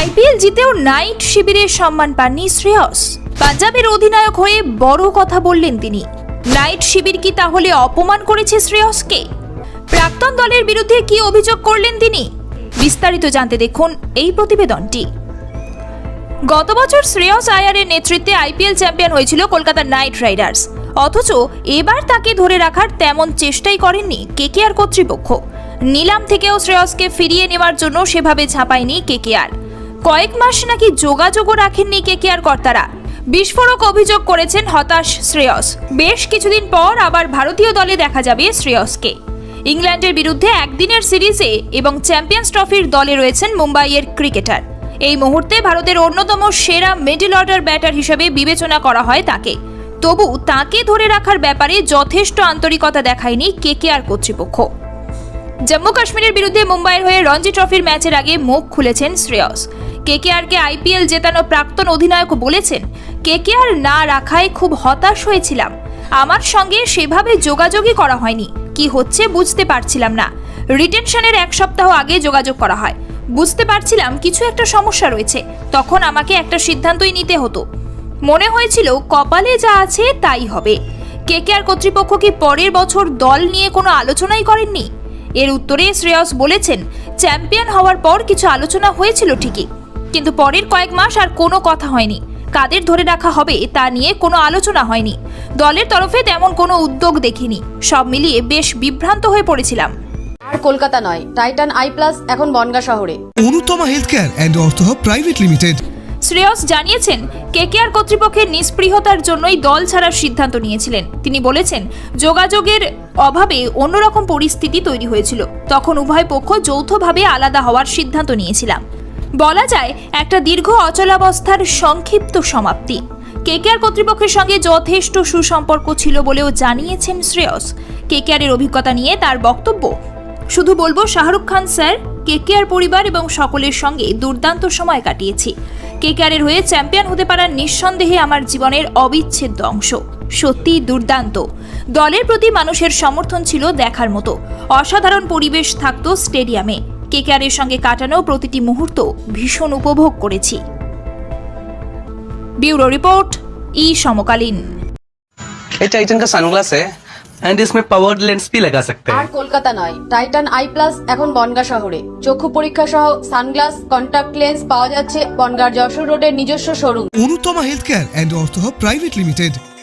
IPL জিতেও night শিবিরে সম্মান পাননি শ্রেয়স। পাঞ্জাবের অধিনায়ক হয়ে বড় কথা বললেন তিনি। নাইট শিবির কি তাহলে অপমান করেছে শ্রেয়সকে? প্রাক্তন দলের বিরুদ্ধে কি অভিযোগ করলেন তিনি? বিস্তারিত জানতে দেখুন এই প্রতিবেদনটি। গত বছর শ্রেয়স আয়ারের নেতৃত্বে আইপিএল চ্যাম্পিয়ন হয়েছিল কলকাতা নাইট রাইডার্স। অথচ এবার তাকে ধরে রাখার তেমন চেষ্টাই করেননি কেকেআর কর্তৃপক্ষ। নিলাম থেকেও শ্রেয়সকে ফিরিয়ে নেওয়ার জন্য সেভাবে ঝাঁপায়নি কেকেআর। কয়েক মাস নাকি যোগাযোগও রাখেননি কেকেআর কর্তারা। বিস্ফোরক অভিযোগ করেছেন হতাশ শ্রেয়স। বেশ কিছুদিন পর আবার ভারতীয় দলে দেখা যাবে শ্রেয়সকে। ইংল্যান্ডের বিরুদ্ধে একদিনের সিরিজে এবং চ্যাম্পিয়ন্স ট্রফির দলে রয়েছেন মুম্বাইয়ের ক্রিকেটার। এই মুহূর্তে ভারতের অন্যতম সেরা মিডল অর্ডার ব্যাটার হিসেবে বিবেচনা করা হয় তাকে। তবু তাকে ধরে রাখার ব্যাপারে যথেষ্ট আন্তরিকতা দেখায়নি কেকেআর কর্তৃপক্ষ। জম্মু কাশ্মীরের বিরুদ্ধে মুম্বাইয়ের হয়ে রঞ্জি ট্রফির ম্যাচের আগে মুখ খুলেছেন শ্রেয়স। কেকেআরকে আইপিএল জেতানো প্রাক্তন অধিনায়ক বলেছেন, কেকেআর না রাখায় খুব হতাশ হয়েছিলাম। আমার সঙ্গে সেভাবে যোগাযোগই করা হয়নি। কি হচ্ছে বুঝতে পারছিলাম না। রিটেনশনের এক সপ্তাহ আগে যোগাযোগ করা হয়। বুঝতে পারছিলাম কিছু একটা সমস্যা রয়েছে। তখন আমাকে একটা সিদ্ধান্তই নিতে হতো। মনে হয়েছিল কপালে যা আছে তাই হবে। কেকেআর কর্তৃপক্ষ কি পরের বছর দল নিয়ে কোনো আলোচনাই করেননি? এর উত্তরে শ্রেয়স বলেছেন চ্যাম্পিয়ন হওয়ার পর কিছু আলোচনা হয়েছিল ঠিকই কিন্তু পরের কয়েক মাস আর কোনো কথা হয়নি। কাদের ধরে রাখা হবে তা নিয়ে কোনো আলোচনা হয়নি। দলের তরফে তেমন কোনো উদ্যোগ দেখিনি। সব মিলিয়ে বেশ বিভ্রান্ত হয়ে পড়েছিলাম। আর কলকাতা নয় টাইটান আই প্লাস এখন বনগা শহরে। Anutama health care and Artha private limited. Shreyas জানিয়েছেন কেকেআর কর্তৃপক্ষের নিষ্পৃহতার জন্যই দল ছাড়ার সিদ্ধান্ত নিয়েছিলেন। তিনি বলেছেন যোগাযোগের অভাবে অন্যরকম পরিস্থিতি তৈরি হয়েছিল। তখন উভয় পক্ষ যৌথভাবে আলাদা হওয়ার সিদ্ধান্ত নিয়েছিলাম। বলা যায়, একটা দীর্ঘ অচলাবস্থার সংক্ষিপ্ত সমাপ্তি। কেকেআর কর্তৃপক্ষের সঙ্গে যথেষ্ট সুসম্পর্ক ছিল বলেও জানিয়েছেন শ্রেয়স। কেকেআরের অভিজ্ঞতা নিয়ে তার বক্তব্য। শুধু বলব, শাহরুখ খান স্যার, কেকেআর পরিবার এবং সকলের সঙ্গে দুর্দান্ত সময় কাটিয়েছি। কেকেআরের হয়ে চ্যাম্পিয়ন হতে পারার নিঃসন্দেহে আমার জীবনের অবিচ্ছেদ্য অংশ। সত্যি দুর্দান্ত দলের প্রতি মানুষের সমর্থন ছিল দেখার মতো অসাধারণ পরিবেশ থাকতো স্টেডিয়ামে কেকেআরের সঙ্গে কাটানো প্রতিটি মুহূর্ত ভীষণ উপভোগ করেছি ব্যুরো রিপোর্ট ই সমকালীন ये टाइटन का सनग्लास है एंड इसमें पावर्ड लेंस भी लगा सकते আর हैं কলকাতা নয় টাইটান আই প্লাস এখন বনগা শহরে চক্ষু পরীক্ষা সহ সানগ্লাস কন্টাক্ট লেন্স পাওয়া যাচ্ছে বনগার যশোর রোডের নিজস্ব showroom Anutama health care and Artha hub private limited